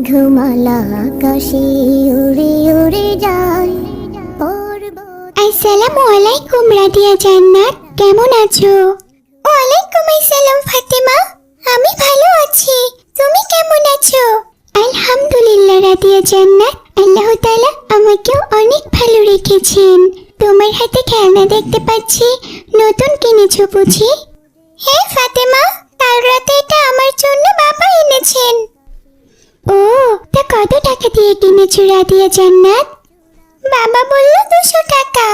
মেঘমালা আকাশে উড়ে উড়ে যায় আসসালামু আলাইকুম রাদিয়া জান্নাত। কেমন আছো? ওয়ালাইকুম আসসালাম ফাতেমা। আমি ভালো আছি। তুমি কেমন আছো? আলহামদুলিল্লাহ রাদিয়া জান্নাত। আল্লাহ তাআলা আমাকেও অনেক ভালো রেখেছেন। তোমার হাতে খেলনা দেখতে পাচ্ছি। নতুন কিনেছো বুঝি? হ্যাঁ ফাতেমা কাল রাতে এটা আমার জন্য বাবা এনেছেন। ও, তা কত টাকা দিয়ে কিনেছো রাদিয়া জান্নাত? বাবা বলল দুশো টাকা।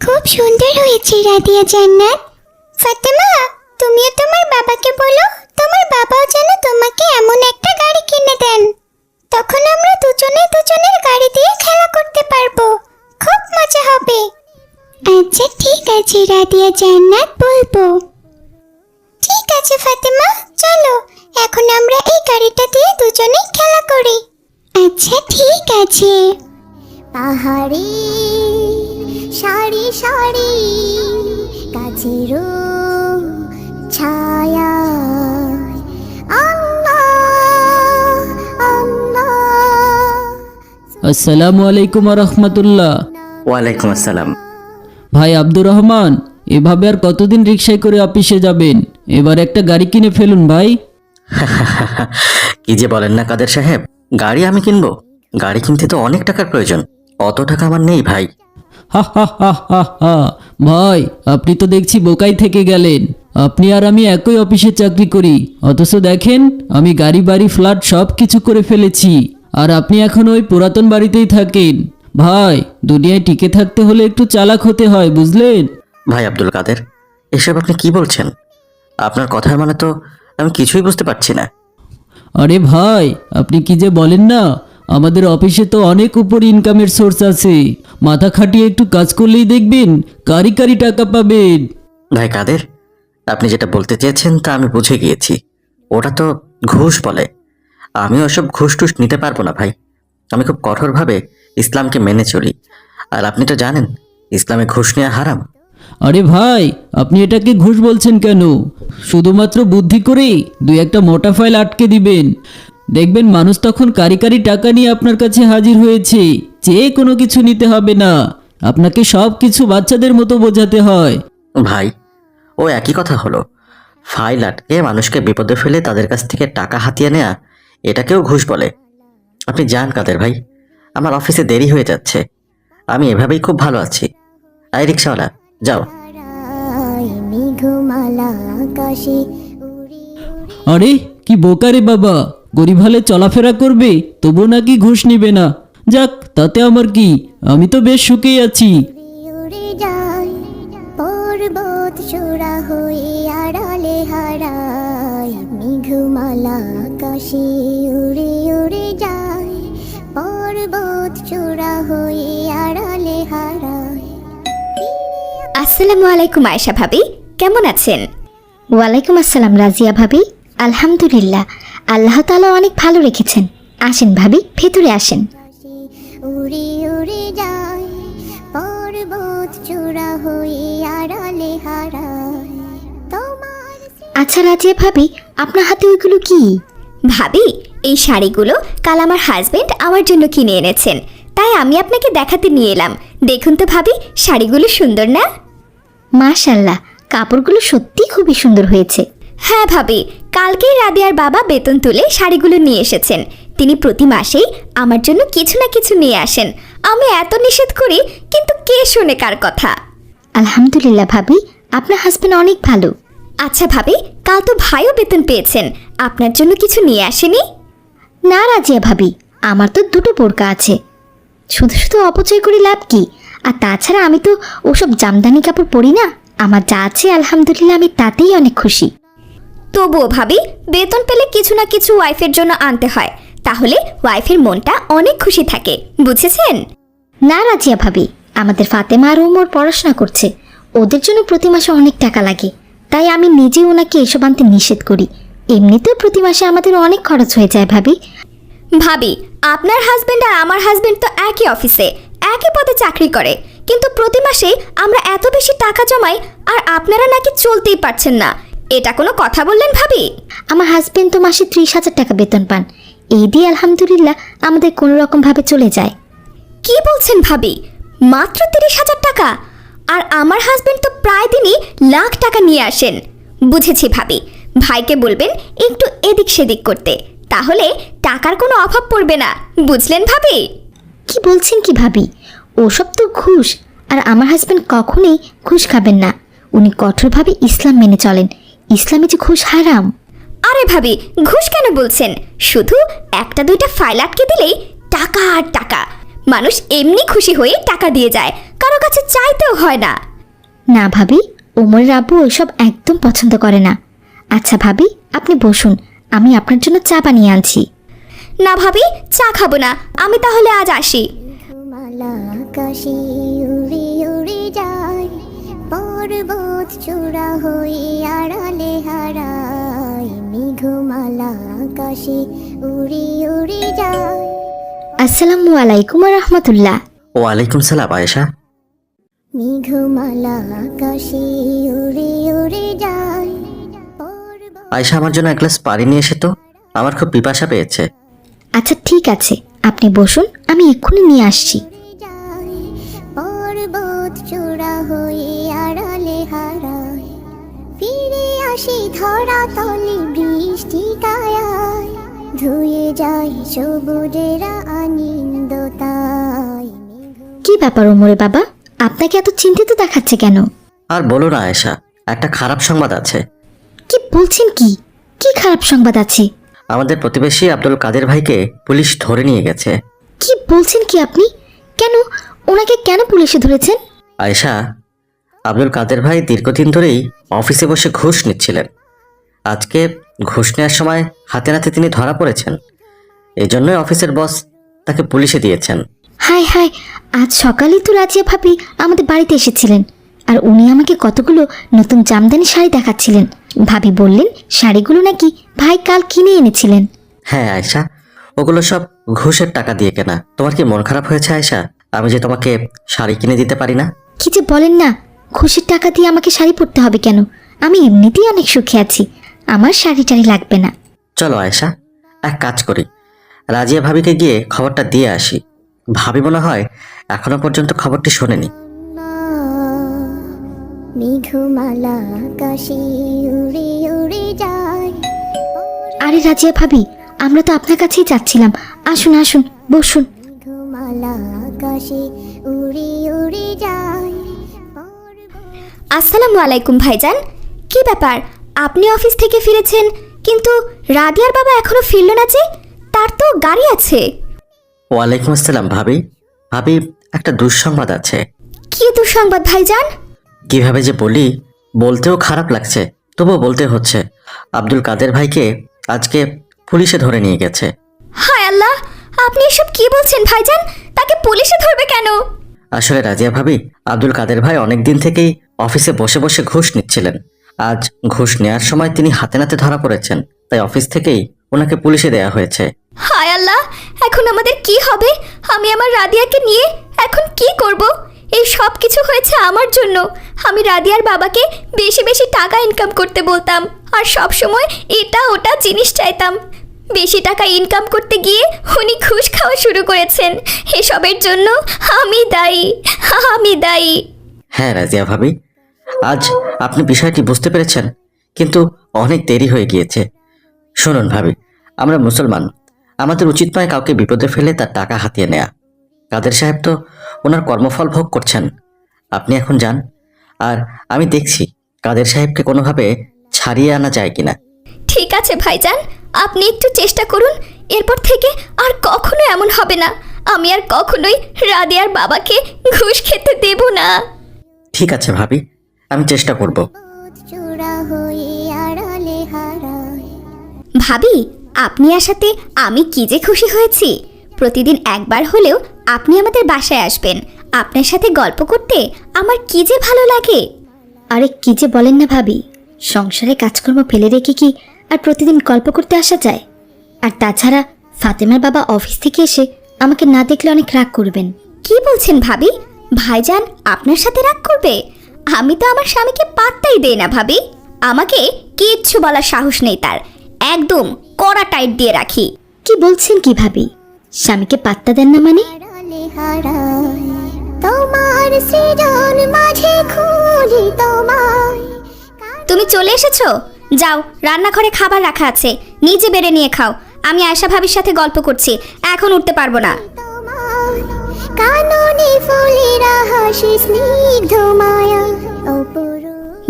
খুব সুন্দর হয়েছে রাদিয়া জান্নাত। ফাতেমা, তুমিও তোমার বাবাকে বলো, তোমার বাবাও যেন তোমাকে এমন একটা গাড়ি কিনে দেন। তখন আমরা দুজনে দুজনের গাড়ি দিয়ে খেলা করতে পারব। খুব মজা হবে। আচ্ছা ঠিক আছে রাদিয়া জান্নাত আসসালামু আলাইকুম রহমতুল্লাহ। ওয়ালাইকুম আসসালাম। ভাই আব্দুর রহমান এভাবে আর কতদিন রিক্সায় করে অফিসে যাবেন? এবার একটা গাড়ি কিনে ফেলুন ভাই। কি যে বলেন না কাদের সাহেব গাড়ি আমি কিনবো। গাড়ি কিনতে তো অনেক টাকার প্রয়োজন অত টাকা আমার নেই ভাই। হা হা হা হা হা। ভাই আপনি তো দেখছি বোকাই থেকে গেলেন। আপনি আর আমি একই অফিসে চাকরি করি। অথচ দেখেন আমি গাড়ি বাড়ি ফ্ল্যাট সব কিছু করে ফেলেছি। আর আপনি এখন ওই পুরাতন বাড়িতেই থাকেন। ভাই দুনিয়ায় টিকে থাকতে হলে একটু চালাক হতে হয় বুঝলেন? ভাই আব্দুল কাদের এসব আপনি কি বলছেন? আপনার কথার মানে তো আমি কিছুই বুঝতে পারছি না। আরে ভাই আপনি কি যে বলেন না আমাদের অফিসে তো অনেক উপর ইনকামের সোর্স আছে। মাথা খাটিয়ে একটু কাজ করলেই দেখবেন কারি কারি টাকা পাবেন। ভাই কাদের আপনি যেটা বলতে চেয়েছেন তা আমি বুঝে গিয়েছি। ওটা তো ঘুষ বলে। আমি ওসব ঘুষ টুস নিতে পারব না ভাই। আমি খুব কঠোরভাবে ইসলামকে মেনে চলি। আর আপনি তো জানেন ইসলামে ঘুষ নেওয়া হারাম। আরে ভাই আপনি এটাকে ঘুষ বলছেন কেন? শুধুমাত্র বুদ্ধি করেই দুই একটা মোটা ফাইল আটকে দিবেন। দেখবেন মানুষ তখন কারি কারি টাকা নিয়ে আপনার কাছে হাজির হয়েছে। যে কোনো কিছু নিতে হবে না। আপনাকে সব কিছু বাচ্চাদের মতো বোঝাতে হয়। ভাই ও একই কথা হলো। ফাইল আটকে মানুষকে বিপদে ফেলে তাদের কাছ থেকে টাকা হাতিয়ে নেয়া এটাকেও ঘুষ বলে। আপনি যান কাদের ভাই। আমার অফিসে দেরি হয়ে যাচ্ছে। আমি এভাবেই খুব ভালো আছি। আই রিক্সাওয়ালা যাও। আরে কি বোকারে বাবা। গরিব হলে চলাফেরা করবে তবু নাকি ঘুষ নিবে না। যাক তাতে আমার কি? আমি তো বেশ সুখেই আছি। পর্বত চূড়া হয়ে আড়ালে মেঘমালা আকাশে উড়ে উড়ে যায়। পর্বত চূড়া হয়ে আড়ালে হারায়। আসসালামু আলাইকুম আয়েশা ভাবি। কেমন আছেন? ওয়ালাইকুম আসসালাম রাজিয়া ভাবি। আলহামদুলিল্লাহ। আল্লাহ তাআলা অনেক ভালো রেখেছেন। আসেন ভাবি ভেতরে আসেন। উড়ে উড়ে যায়। পর্বত চূড়া হয়ে আড়ালে হারায়। তোমার আচ্ছা রাজিয়া ভাবি আপনার হাতে ওইগুলো কি? ভাবি এই শাড়িগুলো কাল আমার হাজবেন্ড আমার জন্য কিনে এনেছেন। তাই আমি আপনাকে দেখাতে নিয়ে এলাম। দেখুন তো ভাবি শাড়িগুলো সুন্দর না? মাশাল্লাহ কাপড়গুলো সত্যি খুবই সুন্দর হয়েছে। হ্যাঁ ভাবি কালকেই রাদিয়ার বাবা বেতন তুলে শাড়িগুলো নিয়ে এসেছেন। তিনি প্রতি মাসেই আমার জন্য কিছু না কিছু নিয়ে আসেন। আমি এত নিষেধ করি কিন্তু কে শোনে কার কথা? আলহামদুলিল্লাহ ভাবি আপনার হাজবেন্ড অনেক ভালো। আচ্ছা ভাবি, কাল তো ভাইও বেতন পেয়েছেন। আপনার জন্য কিছু নিয়ে আসেনি? না রাজিয়া ভাবি, আমার তো দুটো বোরকা আছে। শুধু শুধু অপচয় করে লাভ কি? আর তাছাড়া আমি তো ওসব জামদানি কাপড় পরি না। আমার যা আছে, আলহামদুলিল্লাহ, আমি তাতেই অনেক খুশি। তবুও ভাবি, বেতন পেলে কিছু না কিছু ওয়াইফের জন্য আনতে হয়। তাহলে ওয়াইফের মনটা অনেক খুশি থাকে, বুঝেছেন? না রাজিয়া ভাবি, আমাদের ফাতেমা আর ওমর পড়াশোনা করছে। ওদের জন্য প্রতি মাসে অনেক টাকা লাগে। তাই আমি নিজে ওনাকে এসব আনতে নিষেধ করি। এমনিতেও প্রতি মাসে আমাদের অনেক খরচ হয়ে যায় ভাবি। ভাবি আপনার হাজবেন্ড আর আমার হাজবেন্ড তো একই অফিসে একই পদে চাকরি করে। কিন্তু প্রতি মাসে আমরা এত বেশি টাকা জমাই আর আপনারা নাকি চলতেই পারছেন না। এটা কোনো কথা বললেন ভাবি? আমার হাজবেন্ড তো মাসে ত্রিশ হাজার টাকা বেতন পান। এই দিয়ে আলহামদুলিল্লাহ আমাদের কোনো রকমভাবে চলে যায়। কি বলছেন ভাবি? মাত্র তিরিশ হাজার টাকা? আর আমার হাজব্যান্ড তো প্রায় দিনই লাখ টাকা নিয়ে আসেন। বুঝেছি ভাবি। ভাইকে বলবেন একটু এদিক সেদিক করতে। তাহলে টাকার কোনো অভাব পড়বে না। বুঝলেন ভাবি? কি বলছেন কি ভাবি? ওসব তো ঘুষ। আর আমার হাজব্যান্ড কখনোই ঘুষ খাবেন না। উনি কঠোরভাবে ইসলাম মেনে চলেন। ইসলামে যে ঘুষ হারাম। আরে ভাবি ঘুষ কেন বলছেন? শুধু একটা দুইটা ফাইল আটকে দিলেই টাকা আর টাকা। মানুষ এমনি খুশি হয়ে টাকা দিয়ে যায়। কারও কাছে চাইতেও হয় না। না ভাবি ওমরের আব্বু ওইসব একদম পছন্দ করে না। আচ্ছা ভাবি আপনি বসুন আমি আপনার জন্য চা বানিয়ে আনছি। না ভাবি চা খাব না আমি তাহলে আজ আসি। মালা আকাশে উড়ে উড়ে যায় পর্বত চূড়া হয়ে আড়ালে হারায়। মেঘমালা আকাশে উড়ে উড়ে যায়। আসসালামু আলাইকুম রহমতুল্লাহ। ওয়ালাইকুম সালাম আয়েশা। মেঘমালা আকাশে উড়ে উড়ে যায়। আয়েশা আমার জন্য এক গ্লাস পানি নিয়ে এসে তো। আমার খুব পিপাসা পেয়েছে। আচ্ছা ঠিক আছে। আপনি বসুন আমি এক্ষুনি নিয়ে আসছি। যায় পর্বত চূড়া হয়ে আড়ালে হারায়। ফিরে আসি ধরা তলে বৃষ্টি কায়ায়। ধুয়ে যায় সবুজেরা আনন্দ তাই। কি ব্যাপার ওমরে বাবা? আপনাকে এত চিন্তিত দেখাচ্ছে কেন? আর বলো না আয়েশা একটা খারাপ সংবাদ আছে। কি বলছেন কি? কি খারাপ সংবাদ আছে? আমাদের প্রতিবেশী আব্দুল কাদের ভাইকে পুলিশ ধরে নিয়ে গেছে। কি বলছেন কি আপনি? কেন? ওনাকে কেন পুলিশে ধরেছেন? আয়েশা আব্দুল কাদের ভাই দীর্ঘদিন ধরেই অফিসে বসে ঘুষ নিচ্ছিলেন। আজকে ঘুষ নেওয়ার সময় হাতে নাতে তিনি ধরা পড়েছেন। এই জন্যই অফিসের বস তাকে পুলিশে দিয়েছেন। হাই হাই আজ সকালেই তো রাজিয়া ভাবি আমাদের বাড়িতে এসেছিলেন। আর উনি আমাকে কতগুলো নতুন জামদানি শাড়ি দেখাচ্ছিলেন। ভাবি বললেন শাড়িগুলো নাকি ভাই কাল কিনে এনেছিলেন। হ্যাঁ আয়েশা ওগুলো সব ঘুষের টাকা দিয়ে কেনা। তোমার কি মন খারাপ হয়েছে আয়েশা? আমি যে তোমাকে শাড়ি কিনে দিতে পারি না? কি যে বলেন না খুশির টাকা দিয়ে আমাকে শাড়ি পরতে হবে কেন? আমি এমনিতেই অনেক সুখে আছি আমার শাড়ি টাড়ি লাগবে না। চলো আয়েশা এক কাজ করি। রাজিয়া ভাবিকে গিয়ে খবরটা দিয়ে আসি। ভাবি মনে হয়, এখনও পর্যন্ত খবরটি শোনেনি। উড়ে উড়ে আরে রাজিয়া ভাবি, আমরা তো আপনার কাছেই যাচ্ছিলাম। আসুন আসুন, বসুন। আসসালামু আলাইকুম ভাইজান। কি ব্যাপার? আপনি অফিস থেকে ফিরেছেন, কিন্তু রাদিয়ার বাবা এখনও ফিরল না যে? তার তো গাড়ি আছে। ওয়ালাইকুম আসসালাম ভাবি। ভাবি একটা দুঃসংবাদ আছে। কি দুঃসংবাদ ভাইজান? কীভাবে যে বলি বলতেও খারাপ লাগছে তবুও বলতে হচ্ছে আব্দুল কাদের ভাইকে আজকে পুলিশে ধরে নিয়ে গেছে। হায় আল্লাহ আপনি এসব কি বলছেন ভাইজান? তাকে পুলিশে ধরবে কেন? আসলে রাজিয়া ভাবি আব্দুল কাদের ভাই অনেক দিন থেকেই অফিসে বসে বসে ঘুষ নিচ্ছিলেন। আজ ঘুষ নেওয়ার সময় তিনি হাতে নাতে ধরা পড়েছেন তাই অফিস থেকেই ওনাকে পুলিশে দেয়া হয়েছে। হায় আল্লাহ এখন আমাদের কি হবে? আমি আমার রাদিয়াকে নিয়ে এখন কি করব? এই সব কিছু হয়েছে আমার জন্য। আমি রাদিয়ার বাবাকে বেশি বেশি টাকা ইনকাম করতে বলতাম আর সব সময় এটা ওটা জিনিস চাইতাম। বেশি টাকা ইনকাম করতে গিয়ে উনি ঘুষ খাওয়া শুরু করেছেন। এসবের জন্য আমি দায়ী আমি দায়ী। হ্যাঁ রাজিয়া ভাবি, আজ আপনি বিষয়টি বুঝতে পেরেছেন, কিন্তু অনেক দেরি হয়ে গিয়েছে। শুনুন ভাবি, আমরা মুসলমান আমাদের উচিত নয় কাউকে বিপদে ফেলে তার টাকা হাতিয়ে নেয়া। কাদের সাহেব তো ওনার কর্মফল ভোগ করছেন। আপনি এখন যান। আর আমি দেখছি কাদের সাহেবকে কোনোভাবে ছাড়িয়ে আনা যায় কিনা। ঠিক আছে ভাইজান। আপনি একটু চেষ্টা করুন। এরপর থেকে আর কখনো এমন হবে না। আমি আর কখনোই রাদিয়ার বাবাকে ঘুষ খেতে দেব না। ঠিক আছে ভাবি। আমি চেষ্টা করব। ভাবি আপনি আসাতে আমি কি যে খুশি হয়েছি? প্রতিদিন একবার হলেও আপনি আমাদের বাসায় আসবেন। আপনার সাথে গল্প করতে আমার কি যে ভালো লাগে। আরে কি যে বলেন না ভাবি, সংসারে কাজকর্ম ফেলে রেখে কি আর প্রতিদিন গল্প করতে আসা যায়? আর তাছাড়া ফাতেমার বাবা অফিস থেকে এসে আমাকে না দেখলে অনেক রাগ করবেন। কি বলছেন ভাবি? ভাইজান আপনার সাথে রাগ করবে? আমি তো আমার স্বামীকে পাত্তাই দেই না ভাবি। আমাকে কিচ্ছু বলার সাহস নেই তার। একদম কড়া টাইট দিয়ে রাখি। কি বলছেন কি ভাবি স্বামীকে পাত্তা দেন না মানে? তোমার সৃজন মাঝে তোমায়। তুমি চলে এসেছ? যাও রান্নাঘরে খাবার রাখা আছে। নিজে বেড়ে নিয়ে খাও। আমি আয়শা ভাবির সাথে গল্প করছি। এখন উঠতে পারব না। তোমায় কাননে ফুলেরা হাসি স্নিগ্ধ মায়া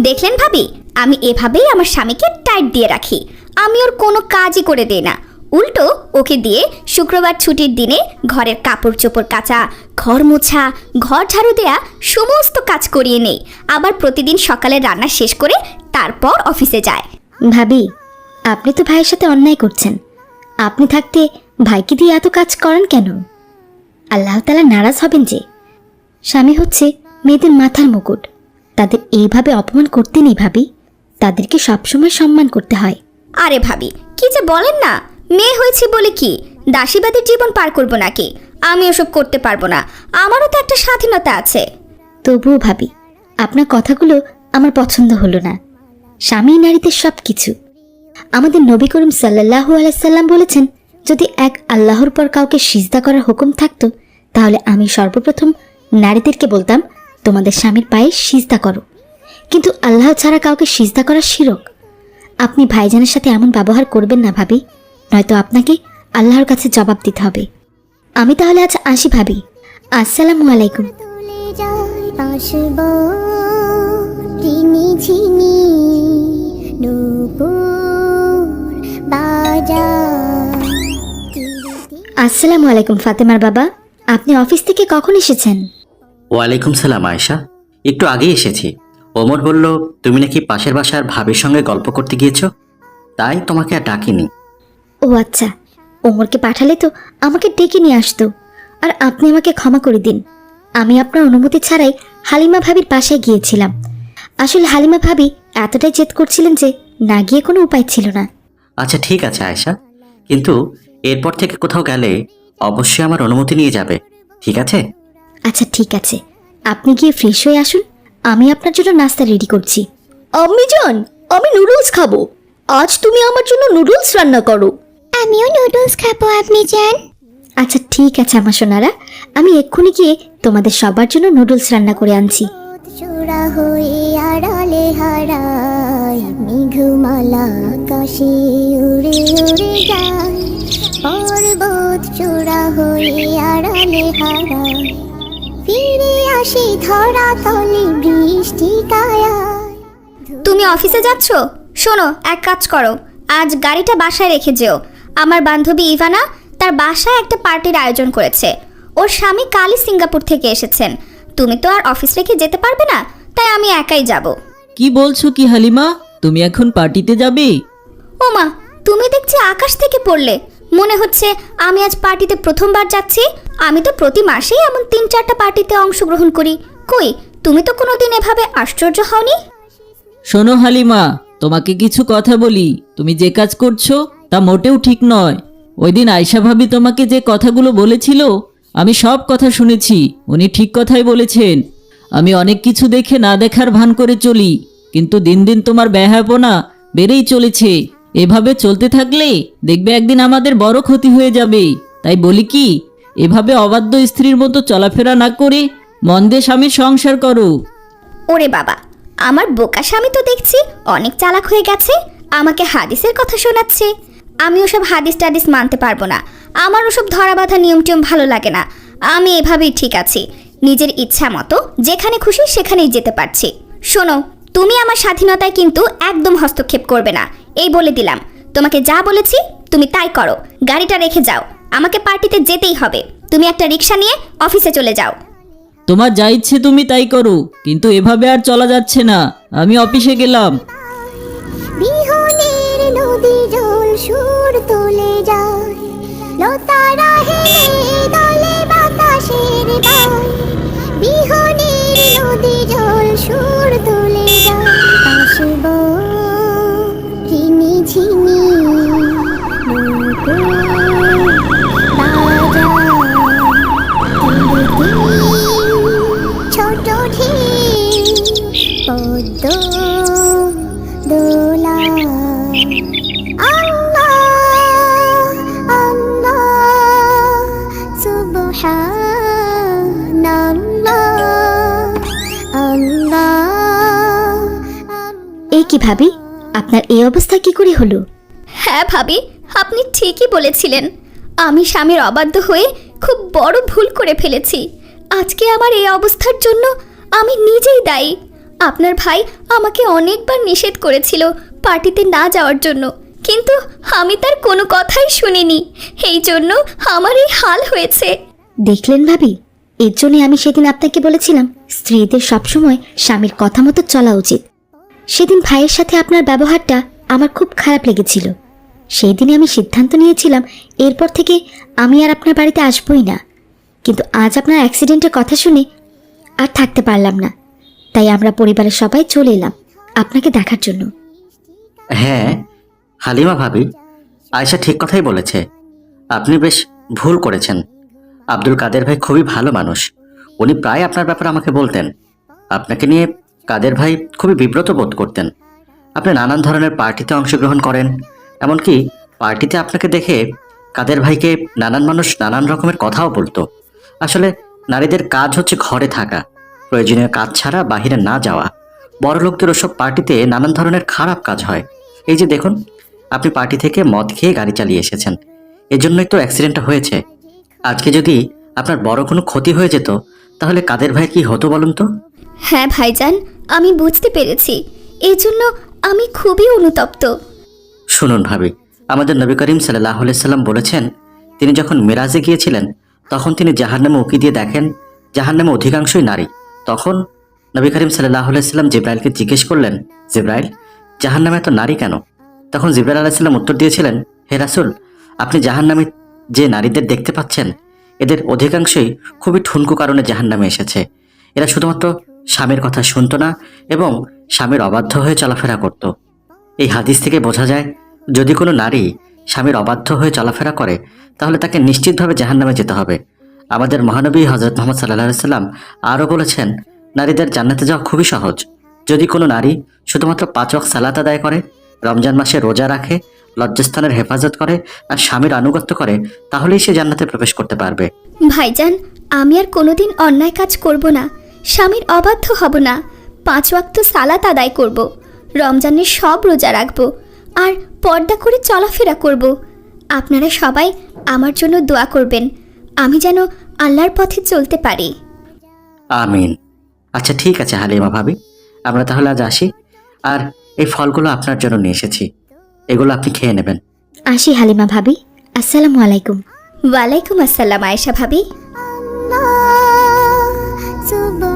দেখলেন ভাবি? আমি এভাবেই আমার স্বামীকে টাইট দিয়ে রাখি। আমি ওর কোনো কাজই করে দিই না। উল্টো ওকে দিয়ে শুক্রবার ছুটির দিনে ঘরের কাপড় চোপড় কাচা, ঘর মোছা, ঘর ঝাড়ু দেয়া সমস্ত কাজ করিয়ে নেই। আবার প্রতিদিন সকালে রান্না শেষ করে তারপর অফিসে যায়। ভাবি, আপনি তো ভাইয়ের সাথে অন্যায় করছেন। আপনি থাকতে ভাইকে দিয়ে এত কাজ করেন কেন? আল্লাহ তালা নারাজ হবেন যে। স্বামী হচ্ছে মেয়েদের মাথার মুকুট। তাদের এইভাবে অপমান করতে নেই ভাবি। তাদেরকে সবসময় সম্মান করতে হয়। আরে ভাবি, কি যে বলেন না? মেয়ে হয়েছে বলে কি? দাসীবাদের জীবন পার করব নাকি? আমি ওসব করতে পারব না। আমারও তো একটা স্বাধীনতা আছে। তবুও ভাবি, আপনার কথাগুলো আমার পছন্দ হলো না। স্বামী নারীদের সব কিছু আমাদের নবী করিম সাল্লাহু আলাইসাল্লাম বলেছেন, যদি এক আল্লাহর পর কাউকে সিজদা করার হুকুম থাকতো, তাহলে আমি সর্বপ্রথম নারীদেরকে বলতাম, তোমাদের স্বামীর পায়ে সিজদা করো। কিন্তু আল্লাহ ছাড়া কাউকে সিজদা করা শিরক। আপনি ভাইজানের সাথে এমন ব্যবহার করবেন না ভাবি। নয়তো আপনাকে আল্লাহর কাছে জবাব দিতে হবে। আমি তাহলে আজ আসি ভাবি। আসসালামু আলাইকুম। আসসালামু আলাইকুম, ফাতেমার বাবা। আপনি অফিস থেকে কখন এসেছেন? ওয়ালাইকুম সালাম, আয়েশা। একটু আগেই এসেছি। ওমর বলল তুমি নাকি পাশের বাসার ভাবির সঙ্গে গল্প করতে গিয়েছ? তাই তোমাকে আর ডাকিনি। ও আচ্ছা ওমরকে পাঠালে তো আমাকে ডেকে নিয়ে আসতো। আর আপনি আমাকে ক্ষমা করে দিন। আমি আপনার অনুমতি ছাড়াই হালিমা ভাবির বাসায় গিয়েছিলাম। আসলে হালিমা ভাবি এতটাই জেদ করছিলেন যে না গিয়ে কোনো উপায় ছিল না। আচ্ছা ঠিক আছে আয়েশা। কিন্তু এরপর থেকে কোথাও গেলে অবশ্যই আমার অনুমতি নিয়ে যাবে ঠিক আছে? আচ্ছা ঠিক আছে। আপনি গিয়ে ফ্রেশ হয়ে আসুন আমি আপনার জন্য নাস্তা রেডি করছি। আম্মি জান আমি নুডলস খাব। আজ তুমি আমার জন্য নুডলস রান্না করো। আমিও নুডলস খাব আপনি যান আচ্ছা ঠিক আছে আমার সোনারা। আমি এক্ষুনি গিয়ে তোমাদের সবার জন্য নুডলস রান্না করে আনছি। চূড়া হয়ে আড়ালে হারাই মেঘমালা আকাশে উড়ে উড়ে যায়। পর্বত চূড়া হয়ে আড়ালে হারাই ফিরে আসি ধরা তলে বৃষ্টি কায়ায়। তুমি অফিসে যাচ্ছ? শোনো এক কাজ করো। আজ গাড়িটা বাসায় রেখে যেও। আমার বান্ধবী ইভানা তার বাসায় একটা পার্টির আয়োজন করেছে। ওর স্বামী কালই সিঙ্গাপুর থেকে এসেছেন। তুমি তো আর অফিস রেখে যেতে পারবে না তাই আমি একাই যাব। কি বলছো কি হালিমা? তুমি এখন পার্টিতে যাবে? ওমা তুমি দেখছি আকাশ থেকে পড়লে। মনে হচ্ছে আমি আজ পার্টিতে প্রথমবার যাচ্ছি। আমি তো প্রতি মাসেই এমন তিন চারটা পার্টিতে অংশগ্রহণ করি। কই, তুমি তো কোনোদিন এভাবে আশ্চর্য হওনি? শোনো হালিমা, তোমাকে কিছু কথা বলি। তুমি যে কাজ করছ, তা মোটেও ঠিক নয়। ওই দিন আয়সা ভাবি তোমাকে যে কথাগুলো বলেছিল, আমি সব কথা শুনেছি। উনি ঠিক কথাই বলেছেন। আমি অনেক কিছু দেখে না দেখার ভান করে চলি, কিন্তু দিন দিন তোমার ব্যয়াপনা বেড়েই চলেছে। এভাবে চলতে থাকলে দেখবে একদিন আমাদের বড় ক্ষতি হয়ে যাবে। তাই বলি কি, এভাবে অবাধ্য স্ত্রীর মতো চলাফেরা না করে মন্দে স্বামীর সংসার করো। ওরে বাবা, আমার বোকা স্বামী তো দেখছি অনেক চালাক হয়ে গেছে, আমাকে হাদিসের কথা শোনাচ্ছে। আমি ওসব হাদিস টাদিস মানতে পারব না। আমার ওসব ধরা বাঁধা নিয়ম টিয়ম ভালো লাগে না। আমি এভাবেই ঠিক আছি। নিজের ইচ্ছা মতো যেখানে খুশি সেখানেই যেতে পারছি। শোনো, তুমি আমার স্বাধীনতায় কিন্তু একদম হস্তক্ষেপ করবে না। এই বলে দিলাম। তোমাকে যা বলেছি তুমি তাই করো। গাড়িটা রেখে যাও। আমাকে পার্টিতে যেতেই হবে। তুমি একটা রিক্সা নিয়ে অফিসে চলে যাও। তোমার যা ইচ্ছে তুমি তাই করো কিন্তু এভাবে আর চলা যাচ্ছে না। আমি অফিসে গেলাম। বিহনের নদী জল সুর তুলে যায়। লতারা হেলে দলে বাতাসের গায় বিহনের নদী জল সুর তুলে ভাবি আপনার এই অবস্থা কি করে হলো? হ্যাঁ ভাবি আপনি ঠিকই বলেছিলেন। আমি স্বামীর অবাধ্য হয়ে খুব বড় ভুল করে ফেলেছি। আজকে আমার এই অবস্থার জন্য আমি নিজেই দায়ী। আপনার ভাই আমাকে অনেকবার নিষেধ করেছিল পার্টিতে না যাওয়ার জন্য কিন্তু আমি তার কোনো কথাই শুনিনি। এই জন্য আমার এই হাল হয়েছে। দেখলেন ভাবি? এর জন্য আমি সেদিন আপনাকে বলেছিলাম স্ত্রীদের সবসময় স্বামীর কথা মতো চলা উচিত। সেদিন ভাইয়ের সাথে আপনার ব্যবহারটা আমার খুব খারাপ লেগেছিল। সেই দিনে আমি সিদ্ধান্ত নিয়েছিলাম, এরপর থেকে আমি আর আপনার বাড়িতে আসবই না। কিন্তু আজ আপনার অ্যাক্সিডেন্টের কথা শুনে আর থাকতে পারলাম না। তাই আমরা পরিবারের সবাই চলে এলাম আপনাকে দেখার জন্য। হ্যাঁ হালিমা ভাবি আয়সা ঠিক কথাই বলেছে। আপনি বেশ ভুল করেছেন। আব্দুল কাদের ভাই খুবই ভালো মানুষ। উনি প্রায় আপনার ব্যাপারে আমাকে বলতেন। আপনাকে নিয়ে কাদের ভাই খুবই বিব্রত বোধ করতেন। আপনি নানান ধরনের পার্টিতে অংশগ্রহণ করেন, এমনকি পার্টিতে আপনাকে দেখে কাদের ভাইকে নানান মানুষ নানান রকমের কথাও বলতো। আসলে নারীদের কাজ হচ্ছে ঘরে থাকা, প্রয়োজনীয় কাজ ছাড়া বাহিরে না যাওয়া। বড় লোকদের ওসব পার্টিতে নানান ধরনের খারাপ কাজ হয়। এই যে দেখুন, আপনি পার্টি থেকে মদ খেয়ে গাড়ি চালিয়ে এসেছেন। এজন্যই তো অ্যাক্সিডেন্টটা হয়েছে। আজকে যদি আপনার বড় কোনো ক্ষতি হয়ে যেত, তাহলে কাদের ভাই কি হতো বলুন তো? হ্যাঁ ভাইজান। আমি বুঝতে পেরেছি। এই জন্য আমি খুবই অনুতপ্ত। শুনুন ভাবি, আমাদের নবী করিম সাল্লাহ সাল্লাম বলেছেন, তিনি যখন মিরাজে গিয়েছিলেন, তখন তিনি জাহান্নামে উকি দিয়ে দেখেন, জাহান্নামে অধিকাংশই নারী। তখন নবী করিম সাল্লাহ সাল্লাম জিব্রাইলকে জিজ্ঞেস করলেন, জিব্রাইল, জাহান্নামে এত নারী কেন? তখন জিব্রাইল আলাইসাল্লাম উত্তর দিয়েছিলেন, হে রাসুল, আপনি জাহান্নামে যে নারীদের দেখতে পাচ্ছেন, এদের অধিকাংশই খুবই ঠুনকু কারণে জাহান্নামে এসেছে। এরা শুধুমাত্র স্বামীর কথা শুনতো না এবং স্বামীর অবাধ্য হয়ে চলাফেরা করত। এই হাদিস থেকে বোঝা যায়, যদি কোনো নারী স্বামীর অবাধ্য হয়ে চলাফেরা করে, তাহলে তাকে নিশ্চিতভাবে জাহান্নামে যেতে হবে। আমাদের মহানবী হজরত মোহাম্মদ সাল্লাহ সাল্লাম আরও বলেছেন, নারীদের জান্নাতে যাওয়া খুবই সহজ। যদি কোনো নারী শুধুমাত্র পাঁচ সালাত আদায় করে, রমজান মাসে রোজা রাখে, লজ্জাস্থানের হেফাজত করে আর স্বামীর আনুগত্য করে, তাহলেই সে জান্নাতে প্রবেশ করতে পারবে। ভাইজান, আমি আর কোনোদিন অন্যায় কাজ করব না। স্বামীর অবাধ্য হব না। পাঁচ ওয়াক্ত সালাত আদায় করব। রমজানের সব রোজা রাখব। আর পর্দা করে চলাফেরা করব। আপনারা সবাই আমার জন্য দোয়া করবেন। আমি যেন আল্লাহর পথে চলতে পারি। আমিন। আচ্ছা ঠিক আছে হালিমা ভাবি। আমরা তাহলে আজ আসি। আর এই ফলগুলো আপনার জন্য নিয়ে এসেছি। এগুলো আপনি খেয়ে নেবেন। আসি হালিমা ভাবি। আসসালামু আলাইকুম। ওয়ালাইকুম আসসালাম আয়েশা ভাবি।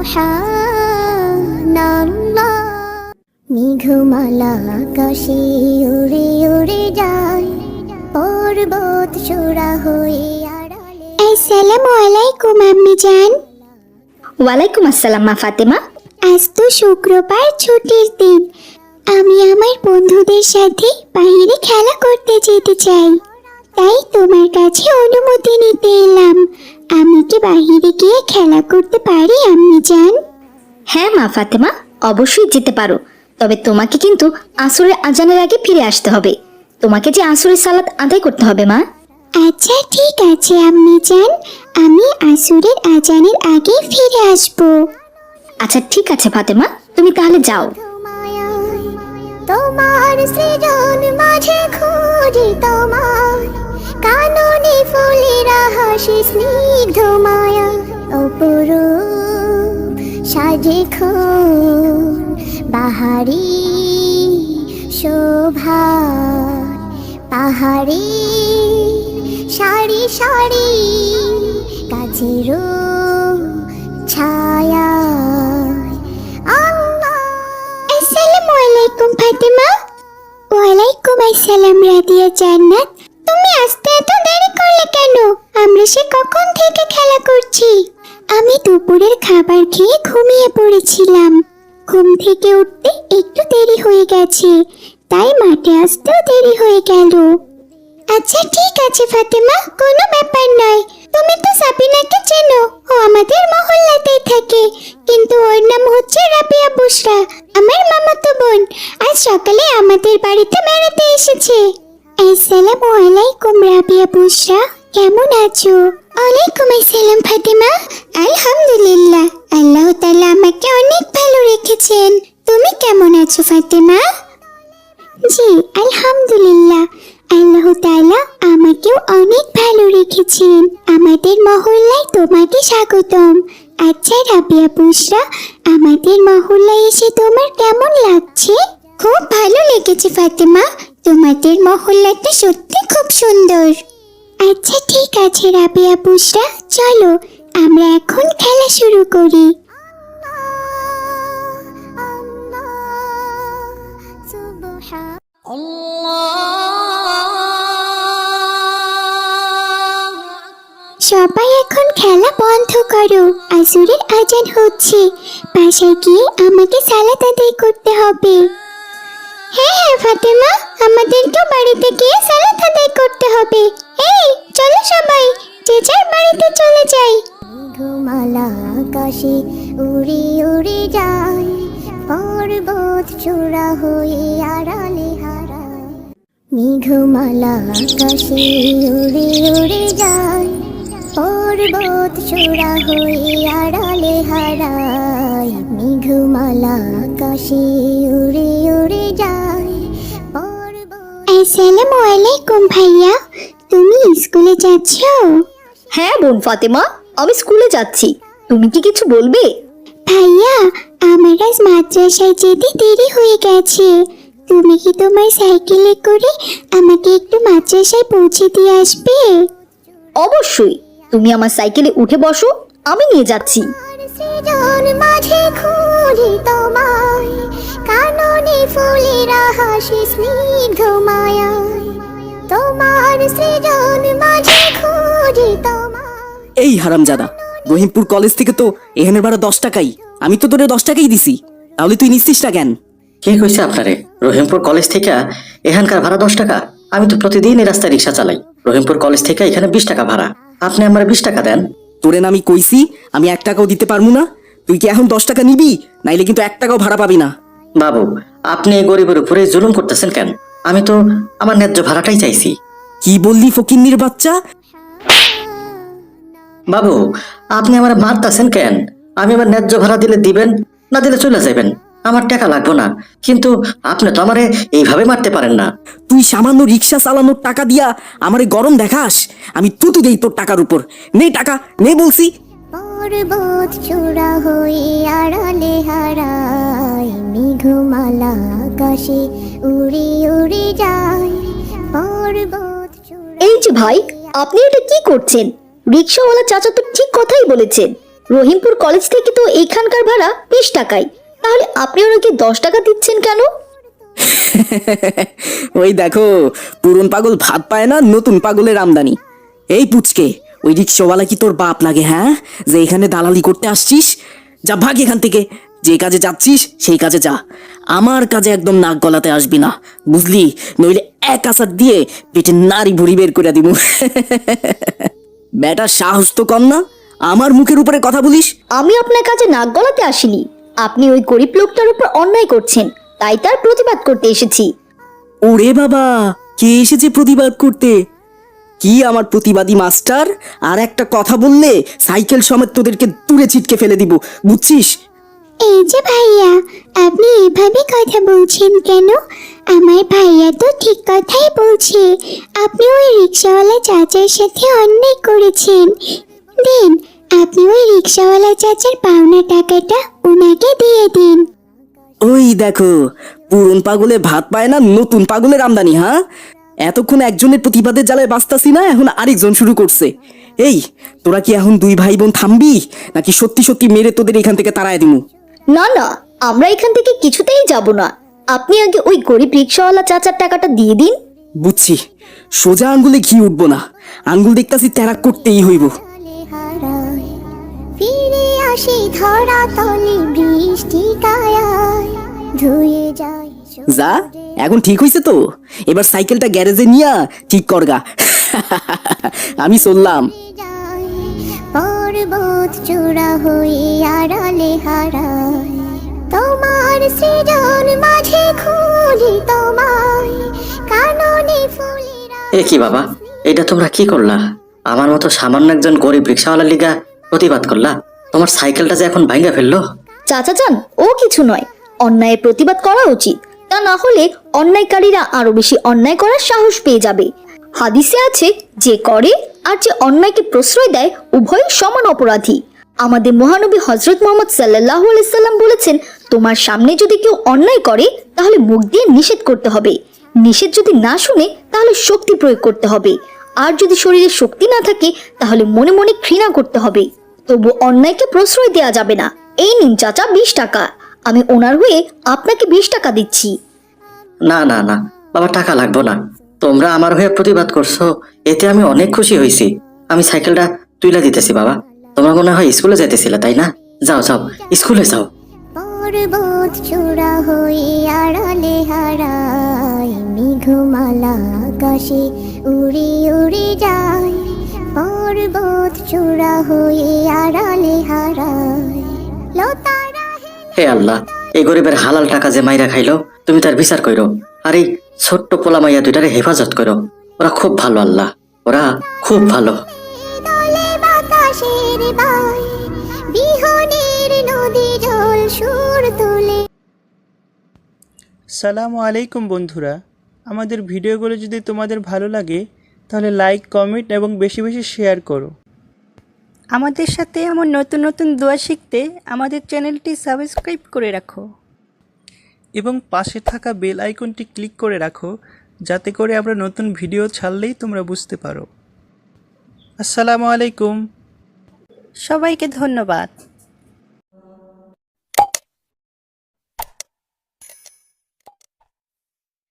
সুবহানাল্লাহ মেঘমালা আকাশে উড়ে উড়ে যায় পর্বত চূড়া হয়ে আড়ালে। আসসালামু আলাইকুম আম্মি জান ওয়ালাইকুম আসসালাম মা ফাতেমা। আজ তো শুক্রবার ছুটির দিন। আমি আমার বন্ধুদের সাথে বাইরে খেলা করতে যেতে চাই। তাই তোমার কাছে অনুমতি নিতে এলাম। আমি কি বাইরে গিয়ে খেলা করতে পারি আম্মি জান? হ্যাঁ মা ফাতেমা অবশ্যই যেতে পারো। তবে তোমাকে কিন্তু আসরের আজানের আগে ফিরে আসতে হবে। তোমাকে যে আসরের সালাত আদায় করতে হবে মা। আচ্ছা ঠিক আছে আম্মি জান। আমি আসুরের আজানের আগে ফিরে আসব। আচ্ছা ঠিক আছে ফাতেমা তুমি তাহলে যাও। তোমার সৃজন মাঝে খুঁজি তোমার কাননে ফুলেরা হাসি স্নিগ্ধ মায়া, অপরূপ সাজে বাহারি শোভা। পাহাড়ি সারি সারি কাছেরও ছায়া। আসসালামু আলাইকুম ফাতেমা। ওয়ালাইকুম আসসালাম রাদিয়া জান্নাত। সে কখন থেকে খেলা করছি? আমি দুপুরের খাবার খেয়ে ঘুমিয়ে পড়েছিলাম। ঘুম থেকে উঠতে একটু দেরি হয়ে গেছে, তাই মাঠে আসতেও দেরি হয়ে গেল। আচ্ছা ঠিক আছে, ফাতেমা, কোনো ব্যাপার নয়। তুমি তো সাবিনাকে চেনো, ও আমাদের মহল্লাতেই থাকে। কিন্তু ওর নাম হচ্ছে রাবিয়া বুশরা আমার মামাতো বোন। আজ সকালে আমাদের বাড়িতে বেড়াতে এসেছে। আসসালামু আলাইকুম, রাবিয়া বুশরা কেমন আছো? ওয়ালাইকুম আসসালাম, ফাতেমা। আলহামদুলিল্লাহ। আল্লাহ তাআলা আমাকে অনেক ভালো রেখেছেন। তুমি কেমন আছো, ফাতেমা? আলহামদুলিল্লাহ। আল্লাহ তাআলা আমাকেও অনেক ভালো রেখেছেন। আমাদের মহল্লায় তোমাকে স্বাগতম। আচ্ছা রাবিয়া পুষরা আমাদের মহল্লায় এসে তোমার কেমন লাগছে? খুব ভালো লেগেছে, ফাতেমা। তোমাদের মহল্লাটা সত্যি খুব সুন্দর। আচ্ছা ঠিক আছে রাবিয়া পুষরা চলো, আমরা এখন খেলা শুরু করি। সবাই এখন খেলা বন্ধ করো। আসুরের আজান হচ্ছে। বাসায় গিয়ে আমাকে সালাত আদায় করতে হবে। হ্যাঁ হ্যাঁ ফাতেমা, আমাদেরকে বাড়িতে গিয়ে সালাত আদায় করতে হবে। এই, চলো সবাই, যে যার বাড়িতে চলে যাই। ঘুমালা আকাশে উড়ে উড়ে যায়, পর্বত চূড়া হয়ে আড়ালে হারায়। মেঘমালা আকাশে উড়ে উড়ে যায়, পর্বত চূড়া হয়ে আড়ালে হারায়। মেঘমালা আকাশে উড়ে উড়ে আসসালামু আলাইকুম ভাইয়া। তুমি স্কুলে যাচ্ছ? হ্যাঁ বোন ফাতেমা আমি স্কুলে যাচ্ছি। তুমি কি কিছু বলবে? ভাইয়া আমার আজ মাদ্রাসায় যেতে দেরি হয়ে গেছে। তুমি কি তোমার সাইকেলে করে আমাকে একটু মাদ্রাসায় পৌঁছে দিয়ে আসবে? অবশ্যই। তুমি আমার সাইকেলে উঠে বসো আমি নিয়ে যাচ্ছি। মাঝে খুঁজি তোমায় কাননে ফুলেরা হাসি স্নিগ্ধ মায়ায় তোমার সৃজন মাঝে খুঁজি তোমায় এই হারামজাদা রহিমপুর কলেজ থেকে তো এখানের ভাড়া দশ টাকাই। আমি তো তোরে দশ টাকাই দিছি। তাহলে তুই নিচ্ছিস না কেন? কে কইছে আপনারে? রহিমপুর কলেজ থেকে এখানকার ভাড়া দশ টাকা? আমি তো প্রতিদিন এই রাস্তায় রিক্সা চালাই। রহিমপুর কলেজ থেকে এখানে বিশ টাকা ভাড়া। আপনি আমার বিশ টাকা দেন। তোরে না আমি কইছি আমি এক টাকাও দিতে পারব না। তুই কি এখন দশ টাকা নিবি? নাইলে কিন্তু এক টাকাও ভাড়া পাবি না। বাবু আপনি এই গরিবের উপরে জুলুম করতেছেন কেন? আমি তো আমার ন্যায্য ভাড়াটাই চাইছি। কি বললি ফকিন্নির বাচ্চা? বাবু আপনি আমার মারতেছেন কেন? আমি আমার ন্যায্য ভাড়া দিলে দিবেন না দিলে চলে যাবেন আমার টাকা লাগবো না। কিন্তু আপনি তো আমারে এইভাবে মারতে পারেন না। তুই সামান্য রিক্সা চালানোর টাকা দিয়া আমারে গরম দেখাস? আমি তুতু দেই তোর টাকার উপর। নে টাকা নে বলছি। পর্বত চূড়া হয়ে আড়ালে হারায় মেঘমালা আকাশে উড়ে উড়ে যায় পর্বত চূড়া এই যে ভাই আপনি এটা কি করছেন? রিক্সাওয়ালা চাচা তো ঠিক কথাই বলেছেন। রহিমপুর কলেজ থেকে তো এখানকার ভাড়া বিশ টাকাই তাহলে আপনি ওনাকে দশ টাকা দিচ্ছেন কেন? ওই দেখো পুরন পাগল ভাত পায় না নতুন পাগলের আমদানি। এই পুচকে। ওই রিক্সাওয়ালা কি তোর বাপ লাগে হ্যাঁ? যে এখানে দালালি করতে আসছিস? যা ভাগ এখান থেকে। যে কাজে যাচ্ছিস সেই কাজে যা। আমার কাজে একদম নাক গলাতে আসবি না বুঝলি? নইলে এক আসার দিয়ে পেটে নারী ভুড়ি বের করে দিব। বেটা সাহস তো কম না। আমার মুখের উপরে কথা বলিস? আমি আপনার কাছে নাক গলাতে আসিনি। আপনি ওই গরিব লোকটার উপর অন্যায় করছেন তাই তার প্রতিবাদ করতে এসেছি। ওরে বাবা কে এসেছে প্রতিবাদ করতে? কি আমার প্রতিবাদী মাস্টার? আর একটা কথা বললে সাইকেল সমেত তোদেরকে দূরে ছিটকে ফেলে দিব বুঝছিস? এই যে ভাইয়া আপনি এভাবে কথা বলছেন কেন? আমার ভাইয়া তো ঠিক কথাই বলছে। আপনি ওই রিক্সাওয়ালা চাচার সাথে অন্যায় করেছেন। দিন আপনি ওই রিক্সাওয়ালা চাচার পাওনা টাকাটা ওনাকে দিয়ে দিন। ওই দেখো পুরন পাগলে ভাত পায় না নতুন পাগলের আমদানি হ্যাঁ? এতক্ষণ একজনের প্রতিবাদের জ্বালায় বাঁচতাছি না এখন আরেকজন শুরু করছে। এই তোরা কি এখন দুই ভাই বোন থামবি? নাকি সত্যি সত্যি মেরে তোদের এখান থেকে তাড়ায় দিমু? না না আমরা এখান থেকে কিছুতেই যাব না। আপনি আগে ওই গরিব রিক্সাওয়ালা চাচার টাকাটা দিয়ে দিন। বুঝছি। সোজা আঙ্গুলে ঘি উঠবো না। আঙ্গুল দেখতাছি ত্যারাক করতেই হইব। ফিরে আসে ধরা তলে বৃষ্টি কায়ায় ধুয়ে যায় যা এখন ঠিক হইছে তো? এবার সাইকেলটা গ্যারেজে নিয়া ঠিক করগা। আমি চললাম। পর্বত চূড়া হয়ে আড়ালে হারায়। তোমার সৃজন মাঝে খুঁজি তোমায়। কাননে ফুলেরা এ কি বাবা? এটা তোমরা কি করলা? আমার মতো সামান্য একজন গরিব রিক্সাওয়ালা লিগা প্রতিবাদ করলা? তোমার সাইকেলটা যে এখন ভাঙ্গা ফেলল? চাচা চান ও কিছু নয়। অন্যায় প্রতিবাদ করা উচিত। তা না হলে অন্যায়কারীরা আরও বেশি অন্যায় করার সাহস পেয়ে যাবে। হাদিসে আছে, যে করে আর যে অন্যায়কে প্রশ্রয় দেয় উভয় সমান অপরাধী। আমাদের মহানবী হজরত মোহাম্মদ সাল্লাহ সাল্লাম বলেছেন, তোমার সামনে যদি কেউ অন্যায় করে, তাহলে মুখ দিয়ে নিষেধ করতে হবে। নিষেধ যদি না শুনে, তাহলে শক্তি প্রয়োগ করতে হবে। আর যদি শরীরে শক্তি না থাকে, তাহলে মনে মনে ঘৃণা করতে হবে। তবু অন্যায়কে প্রশ্রয় দেওয়া যাবে না। এই নিন চাচা বিশ টাকা। আমি ওনার হয়ে আপনাকে বিশ টাকা দিচ্ছি। না না না বাবা টাকা লাগবো না। তোমরা আমার হয়ে প্রতিবাদ করছ এতে আমি অনেক খুশি হয়েছি। আমি সাইকেলটা তুইলা দিতেছি বাবা। তোমরা মনে হয় স্কুলে যেতেছিলে তাই না? যাও যাও স্কুলে যাও। পর্বত চূড়া হয়ে আড়ালে হারায় মেঘমালা আকাশে উড়ে উড়ে যায়। পর্বত চূড়া হয়ে আড়ালে হারায় হে আল্লাহ এই গরিবের হালাল টাকা যে মাইরা খাইলো তুমি তার বিচার কইরো। আর এই ছোট্ট পোলা মাইয়া দুইটারে হেফাজত করো ওরা খুব ভালো আল্লাহ ওরা খুব ভালো। সালামু আলাইকুম বন্ধুরা আমাদের ভিডিওগুলো যদি তোমাদের ভালো লাগে তাহলে লাইক কমেন্ট এবং বেশি বেশি শেয়ার করো। আমাদের সাথে আমার নতুন নতুন দোয়া শিখতে আমাদের চ্যানেলটি সাবস্ক্রাইব করে রাখো। এবং পাশে থাকা বেল আইকনটি ক্লিক করে রাখো যাতে করে আমরা নতুন ভিডিও ছাড়লেই তোমরা বুঝতে পারো। আসসালামু আলাইকুম। সবাইকে ধন্যবাদ।